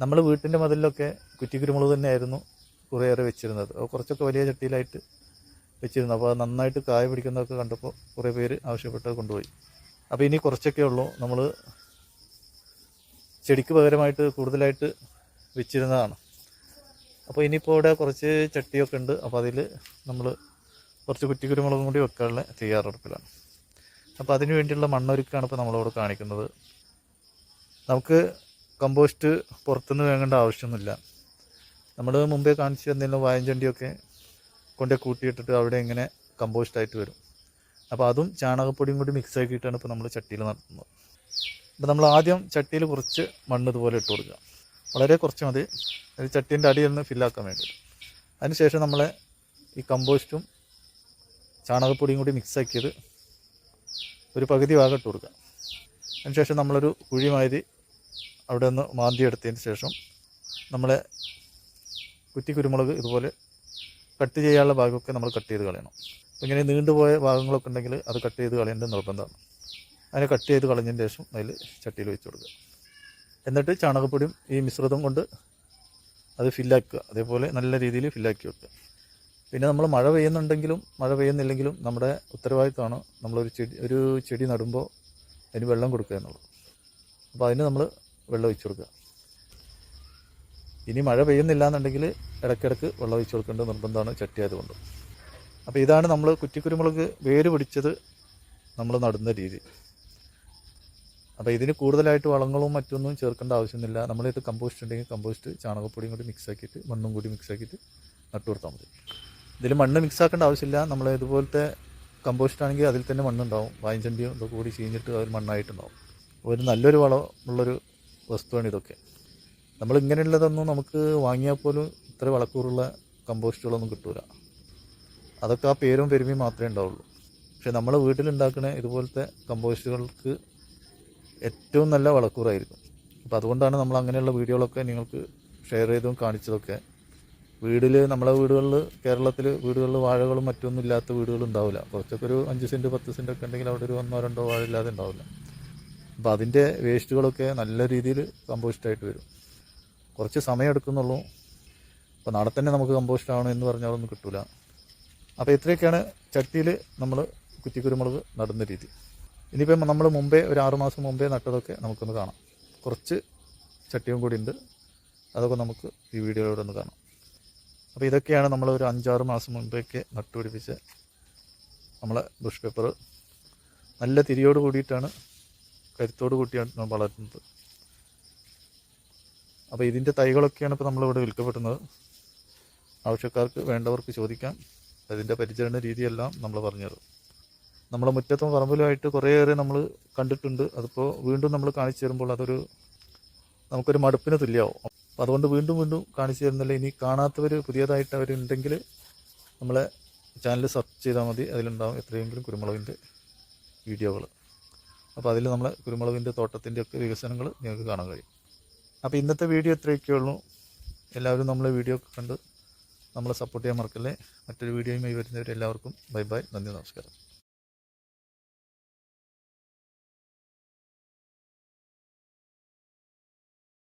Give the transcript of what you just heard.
നമ്മൾ വീട്ടിന്റെ മതിലൊക്കെ കുറ്റിക്കുരുമുളക് തന്നെയായിരുന്നു കുറേയേറെ വെച്ചിരുന്നത്. കുറച്ചൊക്കെ വലിയ ചട്ടിയിലായിട്ട് വെച്ചിരുന്നു. അപ്പോൾ നന്നായിട്ട് കായ പിടിക്കുന്നതൊക്കെ കണ്ടപ്പോൾ കുറേ പേര് ആവശ്യപ്പെട്ട് കൊണ്ടുപോയി. അപ്പോൾ ഇനി കുറച്ചൊക്കെ ഉള്ളൂ. നമ്മൾ ചെടിക്ക് പകരമായിട്ട് കൂടുതലായിട്ട് വെച്ചിരുന്നതാണ്. അപ്പോൾ ഇനിയിപ്പോൾ ഇവിടെ കുറച്ച് ചട്ടിയൊക്കെ ഉണ്ട്. അപ്പോൾ അതിൽ നമ്മൾ കുറച്ച് കുറ്റിക്കുരുമുളകും കൂടി വെക്കാനുള്ള തയ്യാറെടുപ്പിലാണ്. അപ്പോൾ അതിനു വേണ്ടിയുള്ള മണ്ണൊരുക്കാണ് ഇപ്പോൾ നമ്മളിവിടെ കാണിക്കുന്നത്. നമുക്ക് കമ്പോസ്റ്റ് പുറത്തുനിന്ന് വാങ്ങേണ്ട ആവശ്യമൊന്നുമില്ല. നമ്മൾ മുമ്പേ കാണിച്ചു തന്നിരുന്ന വായഞ്ചണ്ടിയൊക്കെ കൊണ്ടേ കൂട്ടിയിട്ടിട്ട് അവിടെ ഇങ്ങനെ കമ്പോസ്റ്റായിട്ട് വരും. അപ്പോൾ അതും ചാണകപ്പൊടിയും കൂടി മിക്സ് ആക്കിയിട്ടാണ് ഇപ്പോൾ നമ്മൾ ചട്ടിയിൽ നടത്തുന്നത്. അപ്പോൾ നമ്മൾ ആദ്യം ചട്ടിയിൽ കുറച്ച് മണ്ണ് ഇതുപോലെ ഇട്ട് കൊടുക്കുക. വളരെ കുറച്ച് മതി. അത് ചട്ടീന്റെ അടിയിൽ നിന്ന് ഫില്ലാക്കാൻ വേണ്ടി. അതിനുശേഷം നമ്മളെ ഈ കമ്പോസ്റ്റും ചാണകപ്പൊടിയും കൂടി മിക്സ് ആക്കിയത് ഒരു പകുതി ഭാഗം ഇട്ട് കൊടുക്കുക. അതിനുശേഷം നമ്മളൊരു കുഴിമാതിരി അവിടെ നിന്ന് മാന്തി എടുത്തതിന് ശേഷം നമ്മളെ കുറ്റി കുരുമുളക് ഇതുപോലെ കട്ട് ചെയ്യാനുള്ള ഭാഗമൊക്കെ നമ്മൾ കട്ട് ചെയ്ത് കളയണം. അപ്പോൾ ഇങ്ങനെ നീണ്ടുപോയ ഭാഗങ്ങളൊക്കെ ഉണ്ടെങ്കിൽ അത് കട്ട് ചെയ്ത് കളയേണ്ടത് നിർബന്ധമാണ്. അതിനെ കട്ട് ചെയ്ത് കളഞ്ഞതിന് ശേഷം അതിൽ ചട്ടിയിൽ വെച്ച് കൊടുക്കുക. എന്നിട്ട് ചാണകപ്പൊടിയും ഈ മിശ്രിതം കൊണ്ട് അത് ഫില്ലാക്കുക. അതേപോലെ നല്ല രീതിയിൽ ഫില്ലാക്കി വെക്കുക. പിന്നെ നമ്മൾ മഴ പെയ്യുന്നുണ്ടെങ്കിലും മഴ പെയ്യുന്നില്ലെങ്കിലും നമ്മുടെ ഉത്തരവാദിത്തമാണ് നമ്മളൊരു ചെടി ഒരു ചെടി നടുമ്പോൾ അതിന് വെള്ളം കൊടുക്കുക എന്നുള്ളത്. അപ്പോൾ അതിന് നമ്മൾ വെള്ളം ഒഴിച്ചു കൊടുക്കുക. ഇനി മഴ പെയ്യുന്നില്ല എന്നുണ്ടെങ്കിൽ ഇടയ്ക്കിടയ്ക്ക് വെള്ളം ഒഴിച്ചു കൊടുക്കേണ്ട നിർബന്ധമാണ് ചട്ടിയായത് കൊണ്ട് അപ്പോൾ ഇതാണ് നമ്മൾ കുറ്റിക്കുരുമുളക് വേര് പിടിച്ചത് നമ്മൾ നടുന്ന രീതി. അപ്പോൾ ഇതിന് കൂടുതലായിട്ട് വളങ്ങളും മറ്റൊന്നും ചേർക്കേണ്ട ആവശ്യമൊന്നുമില്ല. നമ്മളിത് കമ്പോസ്റ്റ് ഉണ്ടെങ്കിൽ കമ്പോസ്റ്റ് ചാണകപ്പൊടിയും കൂടി മിക്സ് ആക്കിയിട്ട് മണ്ണും കൂടി മിക്സ് ആക്കിയിട്ട് നട്ടു കൊടുത്താൽ മതി. ഇതിൽ മണ്ണ് മിക്സ് ആക്കേണ്ട ആവശ്യമില്ല. നമ്മൾ ഇതുപോലത്തെ കമ്പോസ്റ്റ് ആണെങ്കിൽ അതിൽ തന്നെ മണ്ണുണ്ടാവും. വായഞ്ചണ്ടിയും ഇതൊക്കെ കൂടി ചീഞ്ഞിട്ട് അതിൽ മണ്ണായിട്ടുണ്ടാവും. ഒരു നല്ലൊരു വളമുള്ളൊരു വസ്തുവാണ് ഇതൊക്കെ. നമ്മൾ ഇങ്ങനെയുള്ളതൊന്നും നമുക്ക് വാങ്ങിയാൽ പോലും ഇത്ര വളക്കൂറുള്ള കമ്പോസ്റ്റുകളൊന്നും കിട്ടൂല. അതൊക്കെ ആ പേരും പെരുമയും മാത്രമേ ഉണ്ടാവുള്ളൂ. പക്ഷെ നമ്മൾ വീട്ടിലുണ്ടാക്കുന്ന ഇതുപോലത്തെ കമ്പോസ്റ്റുകൾക്ക് ഏറ്റവും നല്ല വളക്കൂറായിരിക്കും അപ്പോൾ അതുകൊണ്ടാണ് നമ്മൾ അങ്ങനെയുള്ള വീഡിയോകളൊക്കെ നിങ്ങൾക്ക് ഷെയർ ചെയ്തും കാണിച്ചതൊക്കെ. വീടിൽ നമ്മളെ വീടുകളിൽ കേരളത്തിൽ വീടുകളിൽ വാഴകളും മറ്റൊന്നും ഇല്ലാത്ത വീടുകൾ ഉണ്ടാവില്ല കുറച്ചൊക്കെ ഒരു അഞ്ച് സെന്റ് പത്ത് സെന്റ് ഒക്കെ ഉണ്ടെങ്കിൽ അവിടെ ഒരു ഒന്നോ രണ്ടോ വാഴ ഇല്ലാതെ ഉണ്ടാവില്ല. അപ്പോൾ അതിന്റെ വേസ്റ്റുകളൊക്കെ നല്ല രീതിയിൽ കമ്പോസ്റ്റായിട്ട് വരും. കുറച്ച് സമയം എടുക്കുന്നുള്ളൂ. അപ്പോൾ നാളെ തന്നെ നമുക്ക് കമ്പോസ്റ്റ് ആവണം എന്ന് പറഞ്ഞാലൊന്നും കിട്ടില്ല അപ്പോൾ ഇത്രയൊക്കെയാണ് ചട്ടിയിൽ നമ്മൾ കുറ്റിക്കുരുമുളക് നടുന്ന രീതി. ഇനിയിപ്പം നമ്മൾ മുമ്പേ ഒരു ആറു മാസം മുമ്പേ നട്ടതൊക്കെ നമുക്കൊന്ന് കാണാം. കുറച്ച് ചട്ടിയും കൂടി ഉണ്ട്. അതൊക്കെ നമുക്ക് ഈ വീഡിയോയിലൂടെ ഒന്ന് കാണാം. അപ്പോൾ ഇതൊക്കെയാണ് നമ്മൾ ഒരു അഞ്ചാറ് മാസം മുമ്പേക്ക് നട്ടുപിടിപ്പിച്ച് നമ്മളെ ബുഷ് പേപ്പർ നല്ല തിരിയോട് കൂടിയിട്ടാണ് കരുത്തോട് കൂട്ടിയാണ് വളരുന്നത്. അപ്പോൾ ഇതിന്റെ തൈകളൊക്കെയാണ് ഇപ്പോൾ നമ്മളിവിടെ വിൽക്കപ്പെടുന്നത്. ആവശ്യക്കാർക്ക് വേണ്ടവർക്ക് ചോദിക്കാം. അതിന്റെ പരിചരണ രീതിയെല്ലാം നമ്മൾ പറഞ്ഞുതരും. നമ്മളെ മുറ്റത്തും പറമ്പിലുമായിട്ട് കുറേയേറെ നമ്മൾ കണ്ടിട്ടുണ്ട്. അതിപ്പോൾ വീണ്ടും നമ്മൾ കാണിച്ചു തരുമ്പോൾ അതൊരു നമുക്കൊരു മടുപ്പിന് തുല്യമാവും അപ്പോൾ അതുകൊണ്ട് വീണ്ടും വീണ്ടും കാണിച്ചു തരുന്നില്ല. ഇനി കാണാത്തവർ പുതിയതായിട്ട് അവരുണ്ടെങ്കിൽ നമ്മളെ ചാനൽ സെർച്ച് ചെയ്താൽ മതി. അതിലുണ്ടാവും എത്രയെങ്കിലും കുരുമുളകിന്റെ വീഡിയോകൾ. അപ്പോൾ അതിൽ നമ്മൾ കുരുമുളകിന്റെ തോട്ടത്തിന്റെ ഒക്കെ വികസനങ്ങൾ നിങ്ങൾക്ക് കാണാൻ കഴിയും. അപ്പോൾ ഇന്നത്തെ വീഡിയോ ഇത്രയൊക്കെ ഉള്ളൂ. എല്ലാവരും നമ്മളെ വീഡിയോ കണ്ട് നമ്മളെ സപ്പോർട്ട് ചെയ്യാൻ മറക്കല്ലേ. മറ്റൊരു വീഡിയോയുമായി വരുന്നവരെല്ലാവർക്കും ബൈ ബൈ. നന്ദി നമസ്കാരം.